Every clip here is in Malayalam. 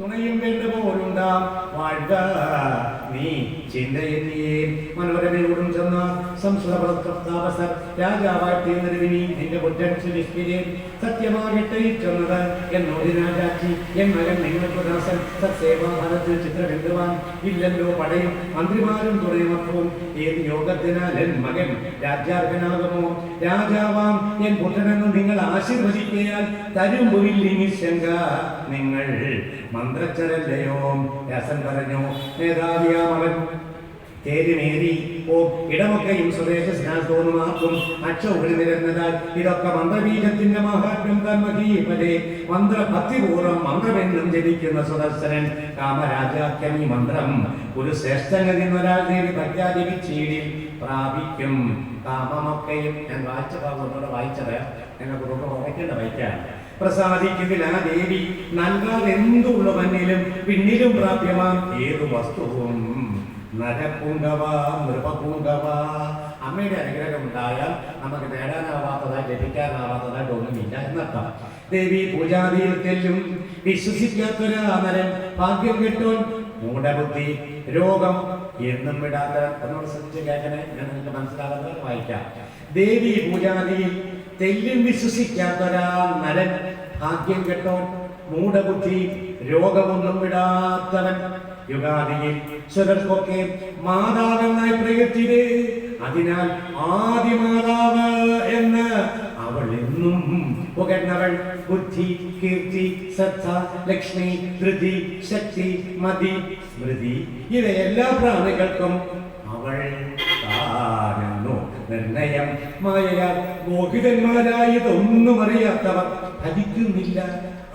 തുണയും വേണ്ട പോലുണ്ടാം. വാഴ്ക നീ ചിന്തയെന്നിയേ. മനോരമയോടും ചെന്ന. സംസ്കൃതപ്രസ്ഥാപസർ രാജാവായി തീർന്നതിനി നിന്റെ കുറ്റം സുനിഷ്ഠിരേ സത്യമാകട്ടെ ചെന്നത് എന്നോട് രാജാച്ചി എൻ മകൻ നിങ്ങൾക്ക് ദാസൻ സത്സേവാഭാരത്തിൽ ചിത്രമെന്തുവാൻ ഇല്ലല്ലോ പടയും മന്ത്രിമാരും തുണയമത്രവും ഏത് യോഗത്തിനാൽ എൻ മകൻ രാജ്യാർഹനാകുമോ? രാജാവാം എൻ പുത്രനെന്ന് നിങ്ങൾ ആശീർവദിക്കയാൽ തരുമ്പുവില്ലിങ്ങി ശങ്ക. നിങ്ങൾ മന്ത്രച്ചരല്ലയോ? രസം പറഞ്ഞു മേധാവിയാം തേരുമേരി ഓ ഇടമൊക്കെയും സ്വദേശ സ്നാതോന്നുമാർക്കും അക്ഷൗകരി നിരന്നതാൽ ഇതൊക്കെ മന്ത്രബീജത്തിന്റെ മഹാത്മ്യം തന്മഹീപതേ മന്ത്രഭക്തിപൂർവം മന്ത്രമെന്നും ജപിക്കുന്ന സുദർശനൻ കാമരാജാക്യം ഈ മന്ത്രം. ഒരു ശ്രേഷ്ഠനിൽ നിന്നൊരാൾ നേടി പ്രഖ്യാപിച്ചീടിൽ പ്രാപിക്കും. കാമമൊക്കെയും ഞാൻ വായിച്ച ഭാഗത്തോടെ വായിച്ചത്. ഞങ്ങൾക്ക് കുടുംബം വായിക്കാൻ പ്രസാദിക്കുന്നില്ല ആ ദേവി. പിന്നിലും പ്രാപ്യമാം ഏതു വസ്തുവും. നരപൂങ്കവ നൃപപൂങ്കവ അമ്മയുടെ അനുഗ്രഹം ഉണ്ടായാൽ നമുക്ക് നേടാനാവാത്തതായി ലഭിക്കാനാവാത്തതായിട്ട് ഒന്നുമില്ല എന്നർത്ഥം. ദേവി പൂജാതിയിൽ തെല്ലും ഭാഗ്യം കിട്ടും മൂഢബുദ്ധി രോഗം എന്നും വിടാത്ത എന്നോട് ശ്രദ്ധിച്ച് കേൾക്കണേ ഞാൻ നിങ്ങൾക്ക് മനസ്സിലാകുന്നത് വായിക്കാം. ദേവി പൂജാതിയിൽ തെല്ലും വിശ്വസിക്കാത്തൊരാ നരൻ ഭാഗ്യം കെട്ടോൻ മൂഢബുദ്ധി രോഗമൊന്നും വിടാത്തവൻ. യുഗാദിയിൽ ചിലർക്കൊക്കെ മാതാവെന്നായി പ്രയത്തിരേ അതിനാൽ ആദിമാതാവ് എന്ന് അവൾ എന്നും പുകഴ്ന്നവൾ. ബുദ്ധി കീർത്തി ശ്രദ്ധ ലക്ഷ്മി ധൃതി ശക്തി മതി സ്മൃതി. ഇവയെല്ലാ പ്രാണികൾക്കും അവൾ താനെന്നു. നിർണയം. മായയാൽ മോഹിതന്മാരായതൊന്നും അറിയാത്തവർ ഭജിക്കുന്നില്ല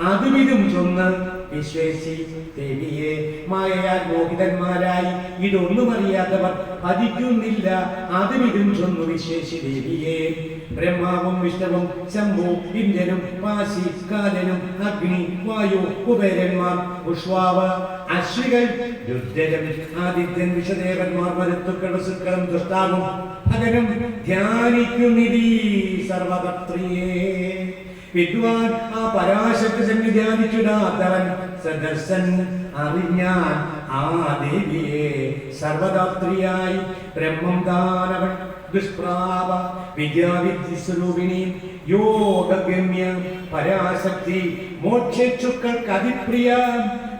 അതുവിധം ചൊന്ന് വിശ്വേശി ദേവിയെ മായയാൽ മോഹിതന്മാരായി ഇതൊന്നും അറിയാത്തവർ പതിക്കുന്നില്ല. അതുമിതും ചൊന്നു വിശ്വേശി ദേവിയെ ബ്രഹ്മാവും വിഷ്ണുവും ശംഭു ഇന്ദ്രനും പാശി കാലനും അഗ്നി വായു കുബേരന്മാർ പുഷ്വാവ് അശ്വികൾ രുദ്രൻ ആദിത്യൻ വിഷദേവന്മാർ മരുത്തുക്കളും ശുക്രം ദുഷ്ടാവും ഭഗനും ധ്യാനിക്കുന്നിതീ സർവഭക്തിയേ വിദ്വാൻ ആ പരാശക്തി തന്നെ ധ്യാനിച്ചിടാത്തവൻ സദർശൻ അറിഞ്ഞാൻ ആ ദേവിയെ സർവദാത്രിയായി ബ്രഹ്മം ദാനവൻ ദുഷ്പ്രാപ വിദ്യാവിദ്യ സ്വരൂപിണി യോഗഗമ്യ പരാശക്തി മോക്ഷച്ചുക്കൾക്ക് അതിപ്രിയ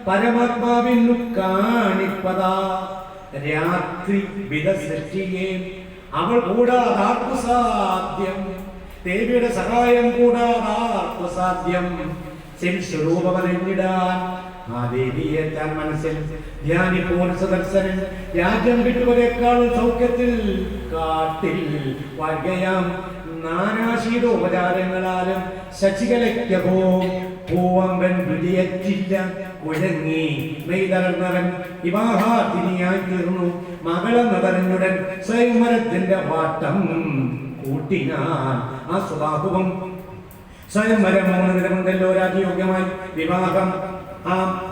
പരമാത്മാവിനു കാണിപ്പതാ. രാത്രി വിധ സൃഷ്ടിയെ അവൾ കൂടാതാക്കു സാധ്യം. ദേവിയുടെ സഹായം കൂടാതെ സാധ്യം ശിൽ സ്വരൂപമറിഞ്ഞിടാൻ ആ ദേവിയെ താൻ മനസ്സിൽ ധ്യാനിപ്പോൾ സദർശനൻ. രാജ്യം വിട്ടുവരേക്കാൾ സൗഖ്യത്തിൽ കാട്ടിൽ വകയാം നാനാശീതോപചാരങ്ങളാലും ശശികലയ്ക്കോ പൂവമ്പൻ വിളിയറ്റില്ല കുഴങ്ങി മെയ്തളർന്നവൻ വിവാഹാതിനിയായി തീർന്നു. മകളെന്ന് പറഞ്ഞുടൻ സ്വയംവരത്തിന്റെ വാട്ടം കൂട്ടിനാൻ ആ സ്വഭാവവും. സ്വയംവരം മൂന്ന് രാജയോഗ്യമായി വിവാഹം. ആ.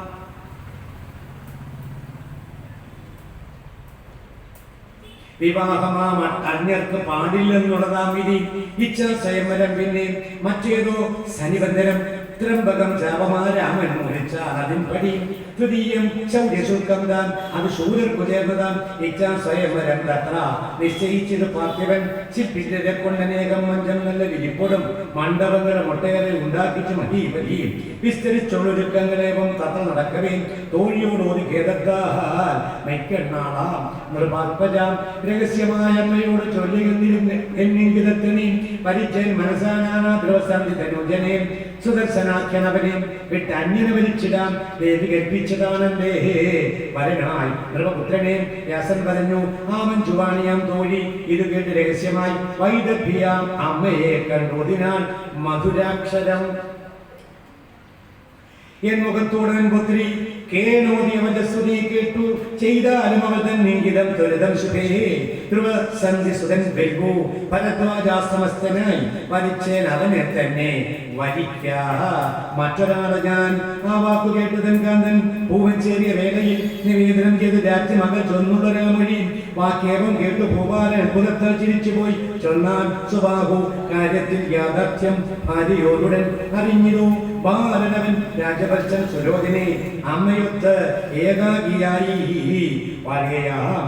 വിവാഹമാം അന്യർക്ക് പാടില്ലെന്നുള്ളതാം വിധി. ഇച്ഛ സ്വയംവരം പിന്നെ മറ്റേതോ സനിബന്ധനം. ത്രംബകം ജാപമാരാമൻ മുറിച്ചാൽ അതിൻ പടി തൃതീയം ശൗര്യശുൽക്കം താൻ അത് ശൂരർക്കു ചേർന്നതാം ഇച്ഛാ സ്വയംവരം തത്ര നിശ്ചയിച്ചത് പാർത്ഥിവൻ. ശില്പിന്റെ കൊണ്ടനേകം മഞ്ചം നല്ല വിരിപ്പൊടും. മണ്ഡപങ്ങളും ഒട്ടേറെ ഉണ്ടാക്കിച്ചു മഹീപതിയും. വിസ്തരിച്ചൊള്ളൊരുക്കങ്ങളേവം തത്ര നടക്കവേ. തോഴിയോട് ഒരു ഖേദത്താൽ മെക്കെണ്ണാളാം നിർമാത്മജാം രഹസ്യമായ അമ്മയോട് ചൊല്ലിയെന്നിരും എന്നിങ്കിതത്തിനി പരിചയൻ മനസ്സാനാ ദ്രവസന്ധി തനുജനെ സുദർശനാഖ്യനവനെ വിട്ട് അന്യനവനിച്ചിടാം ദേവി കൽപ്പിച്ചതാണെന്തേ വരനായി നൃപപുത്രനെ വ്യാസൻ പറഞ്ഞു ആമൻ ചുവാണിയാം തോഴി ഇത് കേട്ട് രഹസ്യമായി വൈദഭ്യാം അമ്മയെ കണ്ടതിനാൽ മധുരാക്ഷരം. എൻ മുഖത്തോടൻ പുത്രി കേട്ടു. ചെയ്താലും അവൾ തന്നെ ഇംഗിതം ത്വരിതം ശുഭേ. ധ്രുവ സന്ധി സുതൻ വെൽകു ഭരദ്വാജാസ്തമസ്തനായി വരിച്ചേൻ അവനെ തന്നെ വരിക്ക മറ്റൊരാളെ ഞാൻ. ആ വാക്കു കേട്ടു തൻകാന്തൻ പൂവഞ്ചേരിയ വേളയിൽ നിവേദനം ചെയ്ത് രാജ്യമകൾ ചൊന്നുള്ളൊരാ മൊഴി വാക്യേവം കേട്ടു ഭൂപാലൻ അത്ഭുതത്താൽ ചിരിച്ചുപോയി. ചൊന്നാൻ സുബാഹു കാര്യത്തിൽ യാഥാർത്ഥ്യം ഭാര്യയോടുടൻ അറിഞ്ഞിരു. ബാലനവൻ രാജഭർഷൻ സുലോചനെ അമ്മയൊത്ത് ഏകാഗിയായി. വാഴുകയാം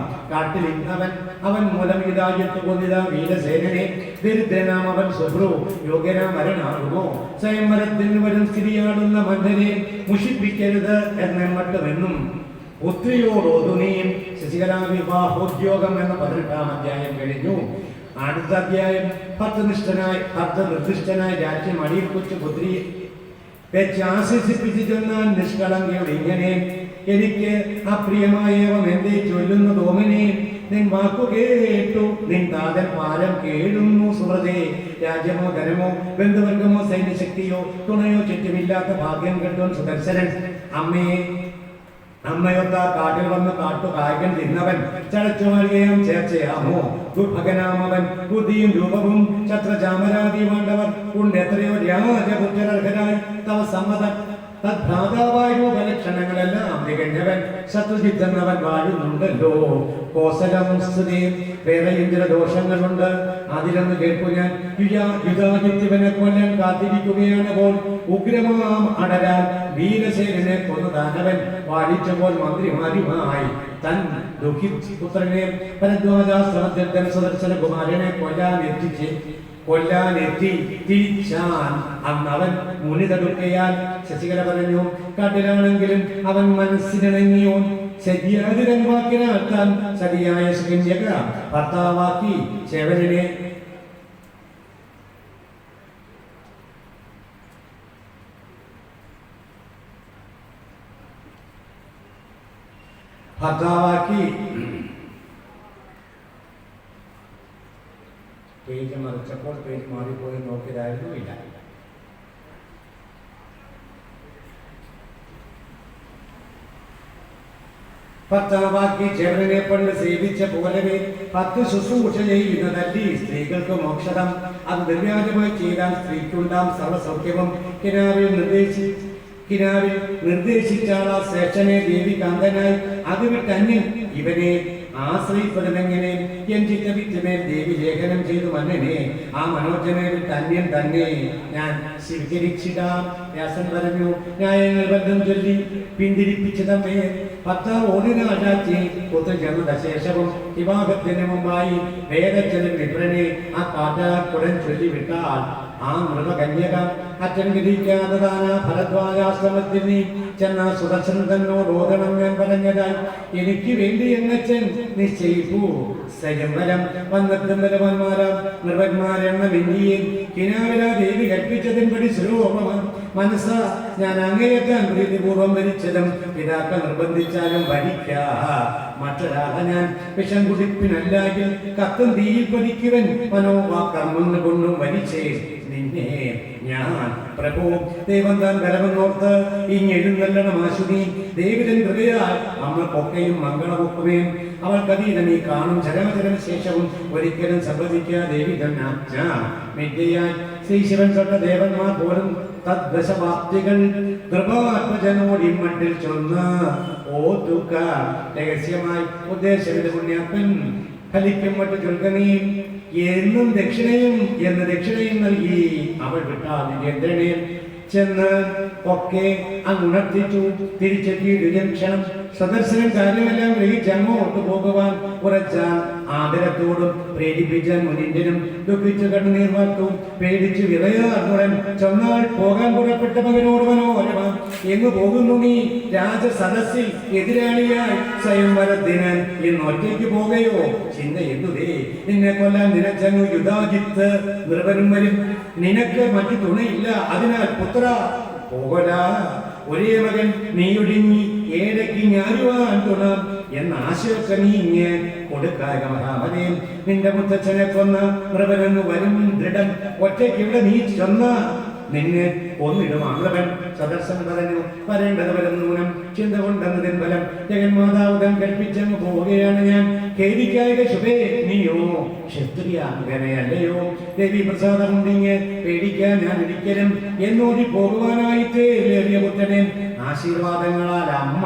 അവൻ മൂലം ഇതായിട്ട് കൊന്നിത വീരസേനനെ. ദരിദ്രനാം അവൻ സുബ്രു യോഗ്യനാം വരനാകുമോ സ്വയംവരത്തിന് വരും സ്ഥിതിയാടുന്ന മന്ദനെ മുഷിപ്പിക്കരുത് എന്നെമ്മട്ടുമെന്നും. പുത്രിയോടോതുനിയും ശശികലാ വിവാഹോദ്യോഗം എന്ന പതിനെട്ടാം അധ്യായം കഴിഞ്ഞു. അടുത്ത അധ്യായം പത്ത് നിഷ്ഠനായി പത്ത് നിർദ്ദിഷ്ടനായി രാജ്യം അടിയിൽ കൊച്ചു പുത്രിയെ വെച്ച് ആശ്വസിപ്പിച്ചു നിഷ്കളങ്കയുടെ ഇങ്ങനെ എനിക്ക് അപ്രിയമായവം എന്തേ ചൊല്ലുന്ന തോമനെ നിൻ വാക്കു കേട്ടു നിൻ താതൻ പാലം കേടുന്നു സുഹൃതേ. രാജ്യമോ ധനമോ ബന്ധുവർഗമോ സൈന്യശക്തിയോ തുണയോ ചുറ്റുമില്ലാത്ത ഭാഗ്യം കെട്ടും സുദർശനൻ. അമ്മയെ അമ്മയൊത്ത കാട്ടിൽ വന്ന് കാട്ടുകായകൻ തിന്നവൻ ചടച്ചു നൽകുകയും ചേർച്ചയാമോ ദുർഭകനാമവൻ ബുദ്ധിയും രൂപവും ഛത്രചാമരാതി വേണ്ടവർ ഉണ്ട് എത്രയോ രാജപുത്രർഹരായി തവ സമ്മത തദ്ഭ്രാതാവായ രൂപലക്ഷണങ്ങളെല്ലാം തികഞ്ഞവൻ ശത്രുജിത്തെന്നവൻ വാഴുന്നുണ്ടല്ലോ. കോസലം സ്തുതിയും വേറെ എന്തിന ദോഷങ്ങളുണ്ട്? അതിലൊന്ന് കേൾപ്പു ഞാൻ. യുയാ യുധാജിത്യവനെ കൊല്ലാൻ കാത്തിരിക്കുകയാണ് പോൽ. ഉഗ്രമാം അടരാൻ വീരസേനനെ കൊന്നതാനവൻ വാഴിച്ചപ്പോൾ മന്ത്രിമാരുമായി തൻ ദുഃഖിച്ച് പുത്രനെ സുദർശന കുമാരനെ കൊല്ലാൻ എത്തിച്ച് കൊല്ലാൻ എത്തി തിരിച്ചാൻ അന്നവൻ മുനി തടുക്കയാൽ ശശികല പറഞ്ഞു കാട്ടിലാണെങ്കിലും അവൻ മനസ്സിനിണങ്ങിയോ? ശരിയായ തൻ വാക്കിനാൽ താൻ സതിയായ സുകന്യക ഭർത്താവാക്കി ശേവനെ ഭർത്താവാക്കി. പേജ് മറിച്ചപ്പോൾ പേജ് മാറിപ്പോയി നോക്കിയതായിരുന്നു ഇല്ല. ഭർത്താവാക്കി ചേവനെ പണ്ട് സേവിച്ച പോലവേ പത്ത് ശുശ്രൂഷ ചെയ്യുന്നതല്ലി സ്ത്രീകൾക്ക് മോക്ഷതം അത് നിർവ്യാജമായി ചെയ്താൽ സ്ത്രീക്കുണ്ടാം സർവസൗഖ്യവും കിനാവിൽ നിർദ്ദേശി കിനാവിൽ നിർദ്ദേശിച്ചാണ് ആ ശ്രേഷ്ഠനെ ദേവി കാന്തനായി. അത് വിട്ടന്യൻ ഇവനെ ആശ്രയിപ്പെടുന്നെങ്ങനെ എഞ്ചിച്ച വിറ്റുമേൽ ദേവി ലേഖനം ചെയ്തു മന്നനെ ആ മനോജനെ വിട്ടന്യൻ തന്നെ. ഞാൻ സ്വീകരിച്ചിടാം. വ്യാസൻ പറഞ്ഞു ന്യായങ്ങൾ ബന്ധം ചൊല്ലി പിന്തിരിപ്പിച്ചതമ്മേ. ഭർത്താവ് ഓടിനാചാച്ചി പുത്രജന്മ ശേഷവും വിവാഹത്തിന് മുമ്പായി വേദച്ചനും വിപ്രനെ ആ കാട്ടാക്കുടൻ ചൊല്ലിവിട്ടാൽ ആ മൃഗകന്യക അച്ഛൻ വിധിക്കാത്തതാണ് ഭരദ്വാജാശ്രമത്തിൽ നീ ചെന്ന സുദർശൻ തന്നോട് ഓതണം ഞാൻ പറഞ്ഞതായി. എനിക്ക് വേണ്ടി എന്നച്ഛൻ നിശ്ചയിപ്പു. സ്വയംവരം വന്നെത്തും ബലവന്മാരാം. നിർവന്മാരെണ്ണ വെല്ലിയെ കിനാവില ദേവി കൽപ്പിച്ചതിൻപടി സുരൂപമാണ് മനസ്സ ഞാൻ അങ്ങേയറ്റാൻ പ്രീതിപൂർവം ഭരിച്ചതും പിതാക്കൾ നിർബന്ധിച്ചാലും ഭരിക്ക മറ്റൊരാളെ ഞാൻ വിഷം കുടിപ്പിനല്ലാകിൽ കത്തും തീയിൽ പതിക്കുവൻ മനോവാ കർമ്മങ്ങൾ കൊണ്ടും ഭരിച്ചേ നിന്നെ ഞാൻ പ്രഭു ദൈവം താൻ ബലമെന്നോർത്ത് ഇങ്ങെഴുന്നല്ലണം ആശുനി ദേവിതൻ കൃപയാൽ നമ്മൾക്കൊക്കെയും മംഗളമൊക്കുമേൻ. അവൾക്കതീതം ഈ കാണും ചരമചരമ ശേഷവും ഒരിക്കലും സംഭവിക്കാ ദേവി തന്നാജ്ഞ മിഥ്യയായി ശ്രീ ശിവൻ തൊട്ട ദേവന്മാർ പോലും തദ്ദശവാപ്തികൾ കൃപാത്മജനോട് ഇമ്മട്ടിൽ ചൊന്ന്. ഓതുക രഹസ്യമായി ഉദ്ദേശവിധ പുണ്യാത്മൻ ഫലിക്കും മറ്റു ചൊൽക്കനീയും എന്നും ദക്ഷിണയും എന്ന് ദക്ഷിണയും നൽകി അവൾ വിട്ടാൽ നിജേന്ദ്രനെ ചെന്ന് ഒക്കെ അങ്ങുണർത്തിച്ചു. തിരിച്ചെത്തി ക്ഷണം. സദർശനം കാര്യമെല്ലാം ഗ്രഹിച്ച് അങ്ങോട്ട് പോകുവാൻ ഉറച്ചാൽ ആദരത്തോടും പ്രേരിപ്പിച്ച മുനിന്റനും ദുഃഖിച്ച കണ്ണുനീർ വാർത്തു പേടിച്ച് വിറയാർന്നുടൻ ചെന്നാൽ പോകാൻ പുറപ്പെട്ട മകനോട് മനോരമ എങ്ങു പോകുന്നു നീ? രാജസദസ്സിൽ എതിരാളിയായി സ്വയംവരത്തിന് ഇന്ന് ഒറ്റയ്ക്ക് പോകയോ? ചിന്ത എന്തുതേ? നിന്നെ കൊല്ലാൻ നിനച്ചങ്ങു യുദാജിത്ത് നിർവനും വരും. നിനക്ക് മറ്റു തുണയില്ല. അതിനാൽ പുത്ര പോകലാ. ഒരേ മകൻ നീയൊടുങ്ങി ഏടയ്ക്ക് ഞാനുവാൻ തുണ. എന്ന ആശയൊക്കെ നീ ഇങ്ങ് കൊടുക്കാക മഹാമനേ നിന്റെ മുത്തച്ഛനെ കൊന്ന് പ്രബലെന്ന് വരും ദൃഢം ഒറ്റയ്ക്ക് ഇവിടെ നീ ചെന്ന നിന്നെ ഒന്നിടും ആംഗ്ലവൻ. സദർശൻ പറഞ്ഞു വരേണ്ടത് വരുന്നു മൂലം ചിന്ത കൊണ്ടെന്ന് ഫലം ജഗന്മാതാവുതൻ കൽപ്പിച്ചങ്ങ് പോവുകയാണ് ഞാൻ. ഖേദിക്കായിക ശുഭേ നീയോ? ക്ഷത്രിയാങ്കനെയല്ലയോ ദേവി പ്രസാദമുണ്ടിങ്ങ് പേടിക്കാൻ ഞാൻ ഒരിക്കലും എന്നോടി പോകുവാനായിട്ടേ ഏറിയ പുത്രനെ. ആശീർവാദങ്ങളാൽ അമ്മ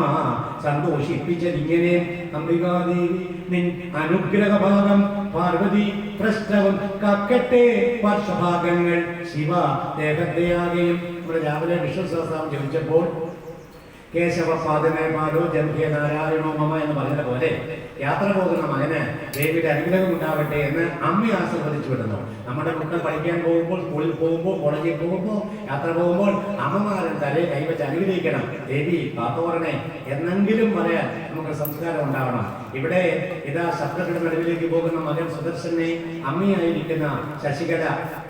സന്തോഷിപ്പിച്ചതിങ്ങനെ അംബികാദേവി നിൻ അനുഗ്രഹഭാഗം പാർവതി പ്രശ്നവും കക്കട്ടെ വർഷഭാഗങ്ങൾ ശിവ ദേഹത്തെയാകെയും നമ്മുടെ രാവിലെ വിഷ്ണു ജപിച്ചപ്പോൾ കേശവ പാദമേ പാദോ ജന്ധ്യ നാരായണോ മമ എന്ന് പറഞ്ഞ പോലെ യാത്ര പോകുന്ന മകന് ദേവിയുടെ അനുഗ്രഹം ഉണ്ടാവട്ടെ എന്ന് അമ്മ ആശീർവദിച്ചു വിടുന്നു. നമ്മുടെ കുട്ടികൾ പഠിക്കാൻ പോകുമ്പോൾ സ്കൂളിൽ പോകുമ്പോൾ കോളേജിൽ പോകുമ്പോൾ യാത്ര പോകുമ്പോൾ അമ്മമാരൻ തലേ കൈവച്ച് അനുഗ്രഹിക്കണം. ദേവി കാത്തോറണേ എന്നെങ്കിലും പറയാൻ നമുക്ക് സംസ്കാരം ഉണ്ടാവണം. ഇവിടെ ഇതാ ശബ്ദത്തിന്റെ നടുവിലേക്ക് പോകുന്ന മകൻ സുദർശനെ അമ്മയായിരിക്കുന്ന ശശികല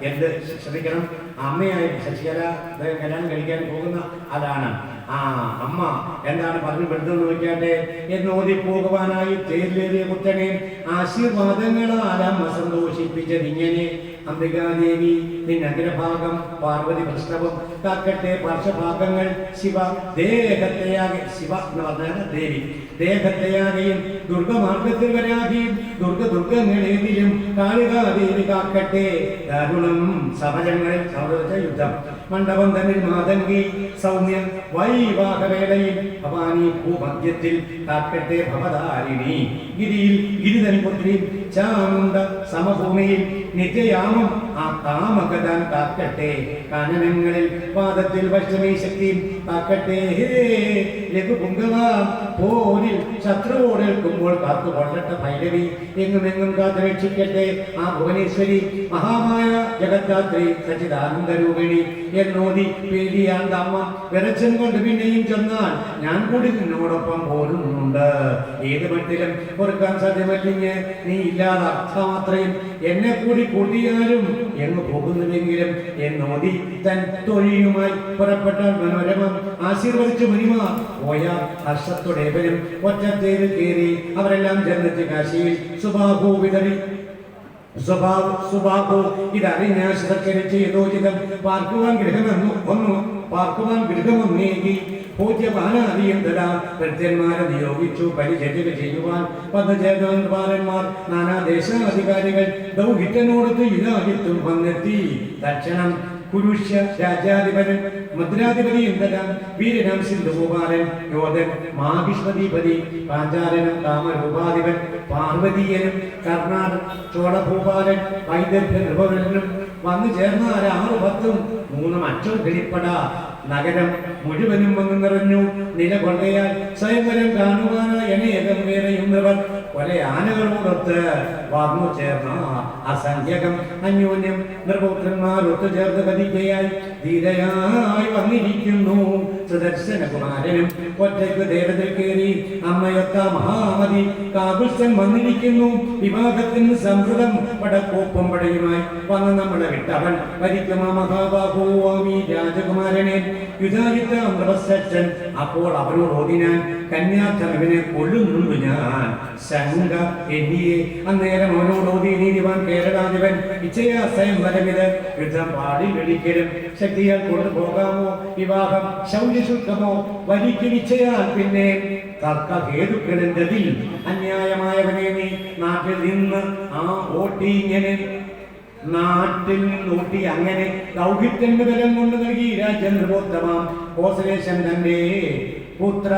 എന്ത്? ശ്രദ്ധിക്കണം അമ്മയായി ശശികല കല്യാണം കഴിക്കാൻ പോകുന്ന ആളാണ്. ആ അമ്മ എന്താണ് പറഞ്ഞു പെടുത്തുന്നത് നോക്കിയാട്ടെ എന്നോതി പോകുവാനായി തേരിലേറിയ കുത്തനെ ആശീർവാദങ്ങളാൽ അമ്മ സന്തോഷിപ്പിച്ചതിങ്ങനെ അംബികാദേവി നിന്നഗ്രഭാഗം പാർവതി പൃഷ്ഠവും കാക്കട്ടെ പാർശ്വഭാഗങ്ങൾ ശിവ ദേഹത്തെയാകെ ശിവ എന്ന് പറഞ്ഞാൽ ദേവി. ദേഹത്തെയാകെയും ദുർഗമാർഗത്തിൽ വരാകെയും ദുർഗ ദുർഗങ്ങളേതിലും കാളികാദേവി കാക്കട്ടെ. ദാരുണം സമരങ്ങളിൽ സൗരവച്ച യുദ്ധം മണ്ഡപം തന്നിൽ മാതങ്കി സൗമ്യ വൈവാഹവേളയിൽ ഭവാനി ഭൂമധ്യത്തിൽ കാക്കട്ടെ ഭവതാരിണി. ഗിരിയിൽ ഗിരിതൻ പുത്രി ചാമുണ്ട സമഭൂമിയിൽ നിത്യയാമം ആ കാമകഥാൻ കാക്കട്ടെ. കാനനങ്ങളിൽ പാദത്തിൽ വൈഷ്ണവി ശക്തി കാക്കട്ടെ. ലഘുപുങ്കവ പോരിൽ ശത്രുവോട് നിൽക്കുമ്പോൾ കാത്തു കൊള്ളട്ടെ ഭൈരവി. എങ്ങും എങ്ങും കാത്തു രക്ഷിക്കട്ടെ. ആ ഭുവനേശ്വരി മഹാമായ ജഗദ്ധാത്രി സച്ചിദാനന്ദ രൂപിണി. എന്നോതി പേടിയാണ്ട് വിറച്ചൻ കൊണ്ട് പിന്നെയും ചെന്നാൽ ഞാൻ കൂടി നിന്നോടൊപ്പം പോരുന്നുണ്ട്. ഏത് മട്ടിലും പൊറുക്കാൻ സാധ്യമല്ലെങ്കിൽ നീ ഇല്ലാതെ അർത്ഥമാത്രയും എന്നെ കൂടി കൂട്ടിയാലും എന്ന് പോകുന്നുവെങ്കിലും എന്നോതി തൻ തൊഴിയുമായി പുറപ്പെട്ട മനോരമം ആശീർവദിച്ചു മുനിമ പോയ ഹർഷത്തോടേവരും ഒറ്റത്തേരിൽ കയറി അവരെല്ലാം ജന്മത്തെ കാശിയിൽ സുബാഹു വിതറി. സ്വഭാവ സ്വഭാവോ ഇതറിഞ്ഞ ശതക്കരിച്ച് യഥോചിതം പാർക്കുവാൻ ഗൃഹമെന്നു ഒന്നു പാർക്കുവാൻ ഗൃഹമൊന്നേകി. പൂജ്യപാനാദിയന്തര ഭൃത്യന്മാരെ നിയോഗിച്ചു പരിചര്യ ചെയ്യുവാൻ പദചേതന്മാരന്മാർ നാനാ ദേശാധികാരികൾ ദൗഹിറ്റനോടത്ത് ഇതാകിത്തും വന്നെത്തി. തക്ഷണം കുരുഷ്യ രാജാധിപൻ മുദ്രാധിപതി ഇന്ദ്രൻ വീരനാം സിന്ധുഭൂപാലൻ യോധൻ മാഹിഷ്മതിപതി പാഞ്ചാലനും കാമരൂപാധിപൻ പാർവതീയനും കർണാടൻ ചോളഭൂപാലൻ വൈദഗ്ധ്യ നൃപവനും വന്നു ചേർന്ന ആറ് പത്തും മൂന്നും അറ്റവും കിളിപ്പട നഗരം മുഴുവനും വന്നു നിറഞ്ഞു. നിലകൊള്ളയാൽ സ്വയംവരം കാണുവാനായി വേറെയുന്നവർ കൊല ആനകളോടൊത്ത് വന്നു ചേർന്ന അസംഖ്യകം അന്യോന്യം നിർപുത്രന്മാർ ഒത്തുചേർന്ന് കതികയായി ധീരയായി വന്നിരിക്കുന്നു. സുദർശന കുമാരനും ഒറ്റയ്ക്ക് ദേവതയിൽ കയറി അമ്മയൊത്ത മഹാമതി കാകുൽസൻ വന്നിരിക്കുന്നു. വിവാഹത്തിന് സംവൃതം പടക്കോപ്പും പടയുമായി വന്ന് നമ്മളെ വിട്ടവൻ ഭരിക്കും മഹാബാഹോവാമി രാജകുമാരനെ. യുധായുദ്ധ അമൃതസച്ചൻ അപ്പോൾ അവരോട് ഓതിനാൻ കന്യാധനവിനെ കൊല്ലുന്നുണ്ട് ഞാൻ. ശങ്ക എന്നിയെ അന്നേരം അവനോട് ഓതി നീതിവാൻ കേരളാധിപൻ ഇച്ഛയാ സ്വയംവരമിത് യുദ്ധം പാടി വിളിക്കലും ശക്തിയാൽ കൊണ്ടുപോകാമോ? വിവാഹം ശൗര്യശുദ്ധമോ വലിക്ക് വലിക്കിടിച്ചയാൾ പിന്നെ തർക്ക ഹേതുക്കളെന്തതിൽ അന്യായമായവനെ നീ നാട്ടിൽ നിന്ന് ആ ഓട്ടി ഇങ്ങനെ നാട്ടിൽ നോട്ടി അങ്ങനെ ദൗഹിത്യന്റെ ബലം കൊണ്ട് നൽകി? രാജേന്ദ്രബോദ്ധമാം കോസലേശൻ തന്റെ പുത്ര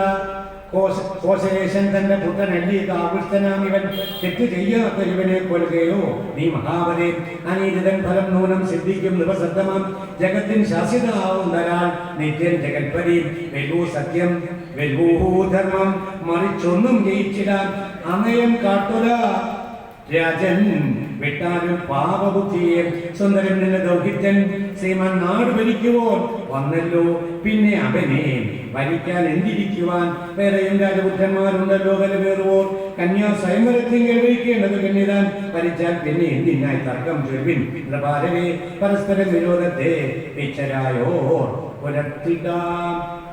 കോശ- കോശലേശൻ തന്റെ പുത്രനല്ലി ആകൃഷ്ടനാം ഇവൻ തെറ്റ് ചെയ്യാത്ത ഇവനെ കൊല്ലുകയോ നീ മഹാവനെ അനീതിതൻ ഫലം നൂനം സിദ്ധിക്കും നിപസദ്ധമാം. ജഗത്തിൻ ശാസിതാവുന്നരാൾ നിത്യൻ ജഗത്പരി വെല്ലൂ സത്യം വെല്ലൂ ധർമ്മം. മറിച്ചൊന്നും ജയിച്ചിടാൻ അനയം കാട്ടുക. രാജൻ വിട്ടാലും പാപബുദ്ധിയെ സുന്ദരൻ നിന്ന് ദൗഹിത്യൻ ശ്രീമൻ നാട് ഭരിക്കുവോൻ വന്നല്ലോ. പിന്നെ അവനെ ഭരിക്കാൻ എന്തിരിക്കുവാൻ? വേറെയും രാജപുത്രന്മാരുണ്ടല്ലോ വിലവേറുവോർ കന്യാ സ്വയംവരത്തിൽ കേൾവിക്കേണ്ടത് പിന്നിടാൻ ഭരിച്ചാൽ പിന്നെ എന്തിനായി തർക്കം ചൊൽവിൻ പ്രഭാരവേ പരസ്പരം വിരോധത്തെ പിച്ചരായോർ പുലർത്തിടാം.